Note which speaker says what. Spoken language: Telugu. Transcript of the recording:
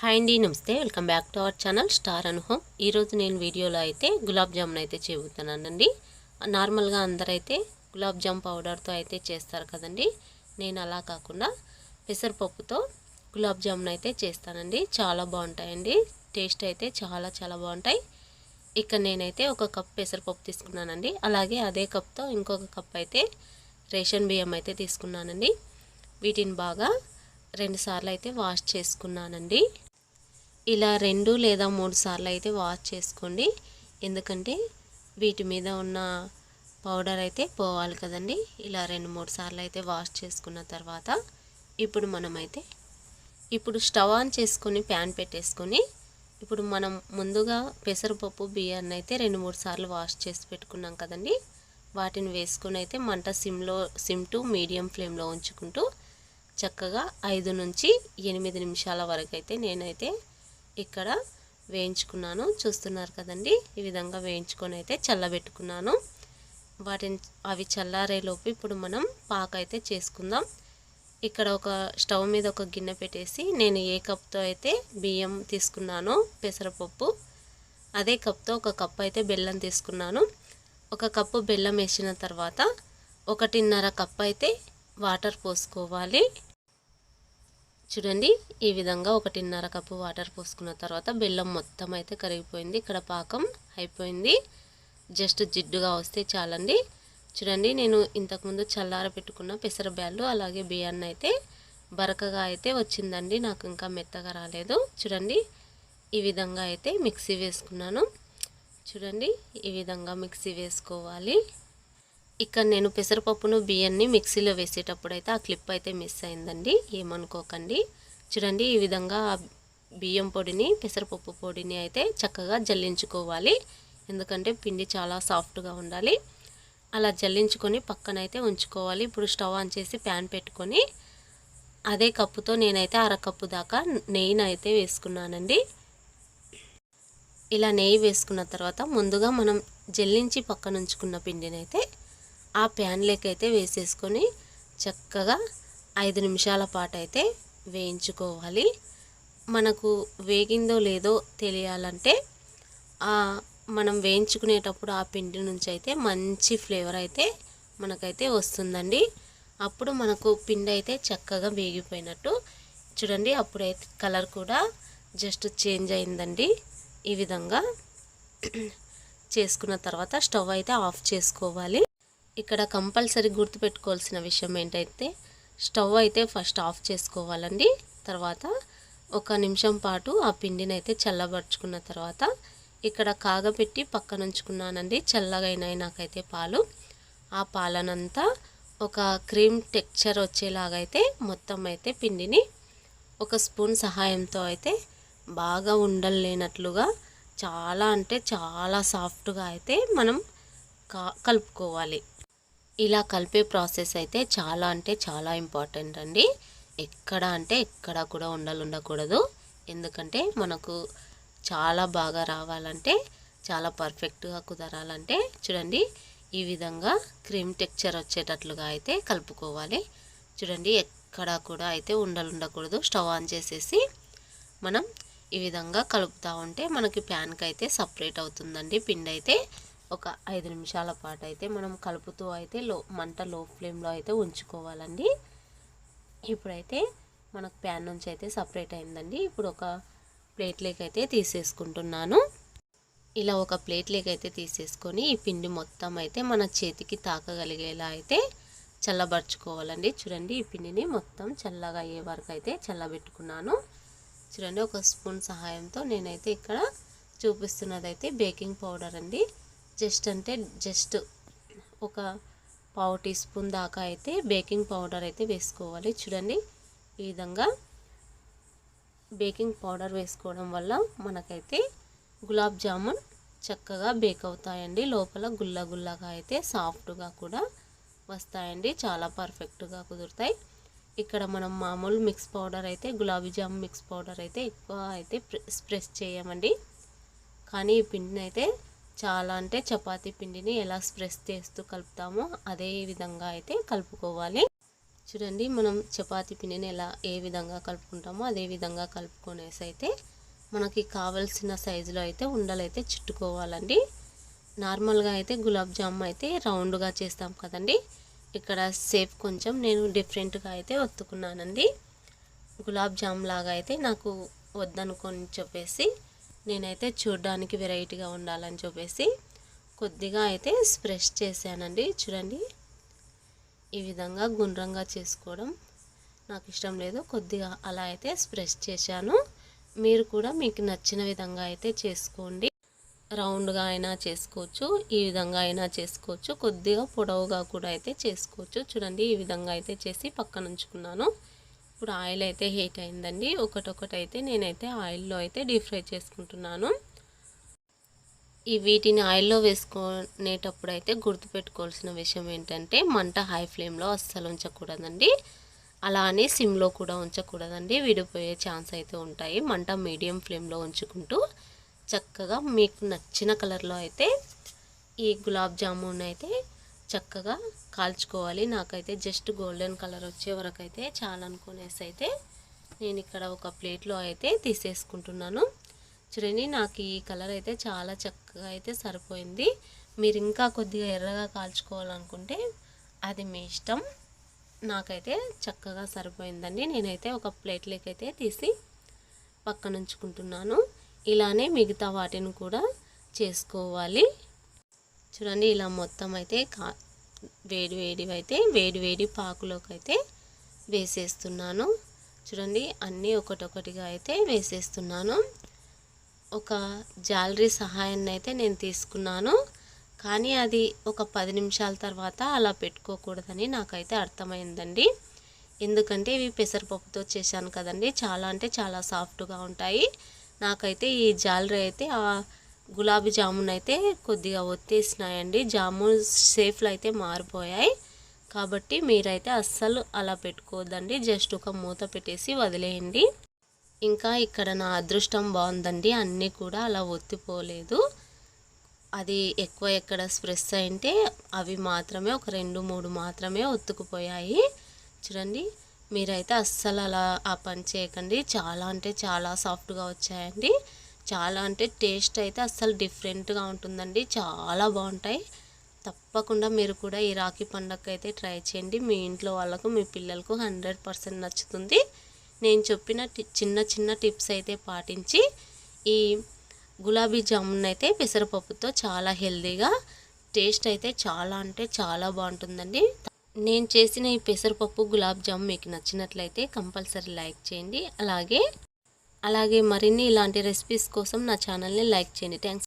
Speaker 1: హాయ్ అండి నమస్తే. Welcome back to our channel star అనుహోమ్ ఈరోజు నేను వీడియోలో అయితే గులాబ్ జామున్ అయితే చెబుతున్నానండి. నార్మల్గా అందరైతే గులాబ్ జామ్ పౌడర్తో అయితే చేస్తారు కదండి. నేను అలా కాకుండా పెసరపప్పుతో గులాబ్ జామున్ అయితే చేస్తానండి. చాలా బాగుంటాయండి. టేస్ట్ అయితే చాలా చాలా బాగుంటాయి. ఇక్కడ నేనైతే ఒక కప్ పెసరపప్పు తీసుకున్నానండి. అలాగే అదే కప్తో ఇంకొక కప్ అయితే రేషన్ బియ్యం అయితే తీసుకున్నానండి. వీటిని బాగా రెండు సార్లు అయితే వాష్ చేసుకున్నానండి. ఇలా రెండు లేదా మూడు సార్లు అయితే వాష్ చేసుకోండి. ఎందుకంటే వీటి మీద ఉన్న పౌడర్ అయితే పోవాలి కదండి. ఇలా రెండు మూడు సార్లు అయితే వాష్ చేసుకున్న తర్వాత ఇప్పుడు మనమైతే ఇప్పుడు స్టవ్ ఆన్ చేసుకొని ప్యాన్ పెట్టేసుకొని ఇప్పుడు మనం ముందుగా పెసరపప్పు బియ్యాన్ని అయితే రెండు మూడు సార్లు వాష్ చేసి పెట్టుకున్నాం కదండి. వాటిని వేసుకొని అయితే మంట సిమ్లో సిమ్ టు మీడియం ఫ్లేమ్లో ఉంచుకుంటూ చక్కగా ఐదు నుంచి ఎనిమిది నిమిషాల వరకు అయితే నేనైతే ఇక్కడ వేయించుకున్నాను. చూస్తున్నారు కదండి ఈ విధంగా వేయించుకొని అయితే చల్లబెట్టుకున్నాను. వాటిని అవి చల్లారేలోపు ఇప్పుడు మనం పాక అయితే చేసుకుందాం. ఇక్కడ ఒక స్టవ్ మీద ఒక గిన్నె పెట్టేసి నేను ఏ కప్తో అయితే బియ్యం తీసుకున్నానో పెసరపప్పు అదే కప్తో ఒక కప్పు అయితే బెల్లం తీసుకున్నాను. ఒక కప్పు బెల్లం వేసిన తర్వాత ఒకటిన్నర కప్ అయితే వాటర్ పోసుకోవాలి. చూడండి ఈ విధంగా ఒకటిన్నర కప్పు వాటర్ పోసుకున్న తర్వాత బెల్లం మొత్తం అయితే కరిగిపోయింది. ఇక్కడ పాకం అయిపోయింది. జస్ట్ జిడ్డుగా వస్తే చాలండి. చూడండి నేను ఇంతకుముందు చల్లార పెట్టుకున్న పెసర బ్యాళ్ళు అలాగే బియ్యాన్ని అయితే బరకగా అయితే వచ్చిందండి. నాకు ఇంకా మెత్తగా రాలేదు. చూడండి ఈ విధంగా అయితే మిక్సీ వేసుకున్నాను. చూడండి ఈ విధంగా మిక్సీ వేసుకోవాలి. ఇక్కడ నేను పెసరపప్పును బియ్యాన్ని మిక్సీలో వేసేటప్పుడు అయితే ఆ క్లిప్ అయితే మిస్ అయిందండి. ఏమనుకోకండి. చూడండి ఈ విధంగా బియ్యం పొడిని పెసరపప్పు పొడిని అయితే చక్కగా జల్లించుకోవాలి. ఎందుకంటే పిండి చాలా సాఫ్ట్గా ఉండాలి. అలా జల్లించుకొని పక్కనైతే ఉంచుకోవాలి. ఇప్పుడు స్టవ్ ఆన్ చేసి ప్యాన్ పెట్టుకొని అదే కప్పుతో నేనైతే అరకప్పు దాకా నెయ్యి అయితే వేసుకున్నానండి. ఇలా నెయ్యి వేసుకున్న తర్వాత ముందుగా మనం జల్లించి పక్కన ఉంచుకున్న పిండిని అయితే ఆ ప్యాన్లోకి అయితే వేసేసుకొని చక్కగా ఐదు నిమిషాల పాటు అయితే వేయించుకోవాలి. మనకు వేగిందో లేదో తెలియాలంటే మనం వేయించుకునేటప్పుడు ఆ పిండి నుంచి అయితే మంచి ఫ్లేవర్ అయితే మనకైతే వస్తుందండి. అప్పుడు మనకు పిండి అయితే చక్కగా వేగిపోయినట్టు. చూడండి అప్పుడైతే కలర్ కూడా జస్ట్ చేంజ్ అయిందండి. ఈ విధంగా చేసుకున్న తర్వాత స్టవ్ అయితే ఆఫ్ చేసుకోవాలి. ఇక్కడ కంపల్సరీ గుర్తుపెట్టుకోవాల్సిన విషయం ఏంటైతే స్టవ్ అయితే ఫస్ట్ ఆఫ్ చేసుకోవాలండి. తర్వాత ఒక నిమిషం పాటు ఆ పిండిని అయితే చల్లబరుచుకున్న తర్వాత ఇక్కడ కాగబెట్టి పక్కన ఉంచుకున్నానండి. చల్లగైనాయి నాకైతే పాలు. ఆ పాలనంతా ఒక క్రీమ్ టెక్చర్ వచ్చేలాగైతే మొత్తం అయితే పిండిని ఒక స్పూన్ సహాయంతో అయితే బాగా ఉండలేనట్లుగా చాలా అంటే చాలా సాఫ్ట్గా అయితే మనం కలుపుకోవాలి. ఇలా కలిపే ప్రాసెస్ అయితే చాలా అంటే చాలా ఇంపార్టెంట్ అండి. ఎక్కడ అంటే ఎక్కడ కూడా ఉండలు ఉండకూడదు. ఎందుకంటే మనకు చాలా బాగా రావాలంటే చాలా పర్ఫెక్ట్గా కుదరాలంటే చూడండి ఈ విధంగా క్రీమ్ టెక్చర్ వచ్చేటట్లుగా అయితే కలుపుకోవాలి. చూడండి ఎక్కడ కూడా అయితే ఉండలు ఉండకూడదు. స్టవ్ ఆన్ చేసేసి మనం ఈ విధంగా కలుపుతూ ఉంటే మనకి ప్యాన్కి అయితే సపరేట్ అవుతుందండి. పిండి అయితే ఒక ఐదు నిమిషాల పాటు అయితే మనం కలుపుతూ అయితే లో మంట లో ఫ్లేమ్లో అయితే ఉంచుకోవాలండి. ఇప్పుడైతే మనకు ప్యాన్ నుంచి అయితే సపరేట్ అయిందండి. ఇప్పుడు ఒక ప్లేట్లోకి అయితే తీసేసుకుంటున్నాను. ఇలా ఒక ప్లేట్లోకి అయితే తీసేసుకొని ఈ పిండి మొత్తం అయితే మన చేతికి తాకగలిగేలా అయితే చల్లబరుచుకోవాలండి. చూడండి ఈ పిండిని మొత్తం చల్లగా అయ్యే వరకు అయితే చల్లబెట్టుకున్నాను. చూడండి ఒక స్పూన్ సహాయంతో నేనైతే ఇక్కడ చూపిస్తున్నదైతే బేకింగ్ పౌడర్ అండి. జస్ట్ అంటే జస్ట్ ఒక పావు టీ స్పూన్ దాకా అయితే బేకింగ్ పౌడర్ అయితే వేసుకోవాలి. చూడండి ఈ విధంగా బేకింగ్ పౌడర్ వేసుకోవడం వల్ల మనకైతే గులాబ్ జామున్ చక్కగా బేక్ అవుతాయండి. లోపల గుల్ల గుల్లగా అయితే సాఫ్ట్గా కూడా వస్తాయండి. చాలా పర్ఫెక్ట్గా కుదురుతాయి. ఇక్కడ మనం మామూలు మిక్స్ పౌడర్ అయితే గులాబీ జామ్ మిక్స్ పౌడర్ అయితే ఎక్కువ అయితే స్ప్రెస్ చేయమండి. కానీ ఈ పిండిని అయితే చాలా అంటే చపాతీ పిండిని ఎలా స్ప్రెస్ చేస్తూ కలుపుతామో అదే విధంగా అయితే కలుపుకోవాలి. చూడండి మనం చపాతీ పిండిని ఎలా ఏ విధంగా కలుపుకుంటామో అదే విధంగా కలుపుకునేసి అయితే మనకి కావలసిన సైజులో అయితే ఉండలు అయితే చుట్టుకోవాలండి. నార్మల్గా అయితే గులాబ్ జామ్ అయితే రౌండ్గా చేస్తాం కదండి. ఇక్కడ సేఫ్ కొంచెం నేను డిఫరెంట్గా అయితే ఒత్తుకున్నానండి. గులాబ్ జామ్ లాగా అయితే నాకు వద్దనుకొని చెప్పేసి నేనైతే చూడడానికి వెరైటీగా ఉండాలని చెప్పేసి కొద్దిగా అయితే స్ప్రెష్ చేశానండి. చూడండి. ఈ విధంగా గుండ్రంగా చేసుకోవడం నాకు ఇష్టం లేదు. కొద్దిగా అలా అయితే స్ప్రెష్ చేశాను. మీరు కూడా మీకు నచ్చిన విధంగా అయితే చేసుకోండి. రౌండ్గా అయినా చేసుకోవచ్చు. ఈ విధంగా అయినా చేసుకోవచ్చు. కొద్దిగా పొడవుగా కూడా అయితే చేసుకోవచ్చు. చూడండి. ఈ విధంగా అయితే చేసి పక్కన ఉంచుకున్నాను ఇప్పుడు ఆయిల్ అయితే హీట్ అయిందండి. ఒకటొకటి అయితే నేనైతే ఆయిల్లో అయితే డీప్ ఫ్రై చేసుకుంటున్నాను. ఈ వీటిని ఆయిల్లో వేసుకునేటప్పుడు అయితే గుర్తుపెట్టుకోవాల్సిన విషయం ఏంటంటే మంట హై ఫ్లేమ్లో అస్సలు ఉంచకూడదండి. అలా అని సిమ్లో కూడా ఉంచకూడదండి. విడిపోయే ఛాన్స్ అయితే ఉంటాయి. మంట మీడియం ఫ్లేమ్లో ఉంచుకుంటూ చక్కగా మీకు నచ్చిన కలర్లో అయితే ఈ గులాబ్ జామున్ అయితే చక్కగా కాల్చుకోవాలి. నాకైతే జస్ట్ గోల్డెన్ కలర్ వచ్చే వరకు అయితే చాలా అనుకునేసి అయితే నేను ఇక్కడ ఒక ప్లేట్లో అయితే తీసేసుకుంటున్నాను. చూడండి నాకు ఈ కలర్ అయితే చాలా చక్కగా అయితే సరిపోయింది. మీరు ఇంకా కొద్దిగా ఎర్రగా కాల్చుకోవాలనుకుంటే అది మీ ఇష్టం. నాకైతే చక్కగా సరిపోయిందండి. నేనైతే ఒక ప్లేట్లోకి అయితే తీసి పక్కన ఉంచుకుంటున్నాను ఇలానే మిగతా వాటిని కూడా చేసుకోవాలి. చూడండి ఇలా మొత్తం అయితే కా వేడి వేడి అయితే వేడి వేడి పాకులోకి అయితే వేసేస్తున్నాను. చూడండి అన్నీ ఒకటొకటిగా అయితే వేసేస్తున్నాను. ఒక జాలరీ సహాయాన్ని అయితే నేను తీసుకున్నాను. కానీ అది ఒక పది నిమిషాల తర్వాత అలా పెట్టుకోకూడదని నాకైతే అర్థమైందండి. ఎందుకంటే ఇవి పెసరపప్పుతో చేశాను కదండి. చాలా అంటే చాలా సాఫ్ట్గా ఉంటాయి. నాకైతే ఈ జాలరీ అయితే ఆ గులాబీ జామున్ అయితే కొద్దిగా ఒత్తేసినాయండి. జామున్ సేఫ్లు అయితే మారిపోయాయి. కాబట్టి మీరైతే అస్సలు అలా పెట్టుకోవద్దండి. జస్ట్ ఒక మూత పెట్టేసి వదిలేయండి. ఇంకా ఇక్కడ నా అదృష్టం బాగుందండి. అన్నీ కూడా అలా ఒత్తిపోలేదు. అది ఎక్కువ ఎక్కడ స్ప్రెస్ అయింటే అవి మాత్రమే ఒక రెండు మూడు మాత్రమే ఒత్తుకుపోయాయి. చూడండి మీరైతే అస్సలు అలా ఆ పని చేయకండి. చాలా అంటే చాలా సాఫ్ట్గా వచ్చాయండి. చాలా అంటే టేస్ట్ అయితే అస్సలు డిఫరెంట్గా ఉంటుందండి. చాలా బాగుంటాయి. తప్పకుండా మీరు కూడా ఈ రాఖీ పండగకి అయితే ట్రై చేయండి. మీ ఇంట్లో వాళ్ళకు మీ పిల్లలకు హండ్రెడ్ పర్సెంట్ నచ్చుతుంది. నేను చెప్పిన చిన్న చిన్న టిప్స్ అయితే పాటించి ఈ గులాబీ జామున్ అయితే పెసరపప్పుతో చాలా హెల్దీగా టేస్ట్ అయితే చాలా అంటే చాలా బాగుంటుందండి. నేను చేసిన ఈ పెసరపప్పు గులాబ్ జామ్ మీకు నచ్చినట్లయితే కంపల్సరీ లైక్ చేయండి. అలాగే అలాగే మరిన్ని ఇలాంటి రెసిపీస్ కోసం నా ఛానల్ని లైక్ చేయండి. థ్యాంక్స్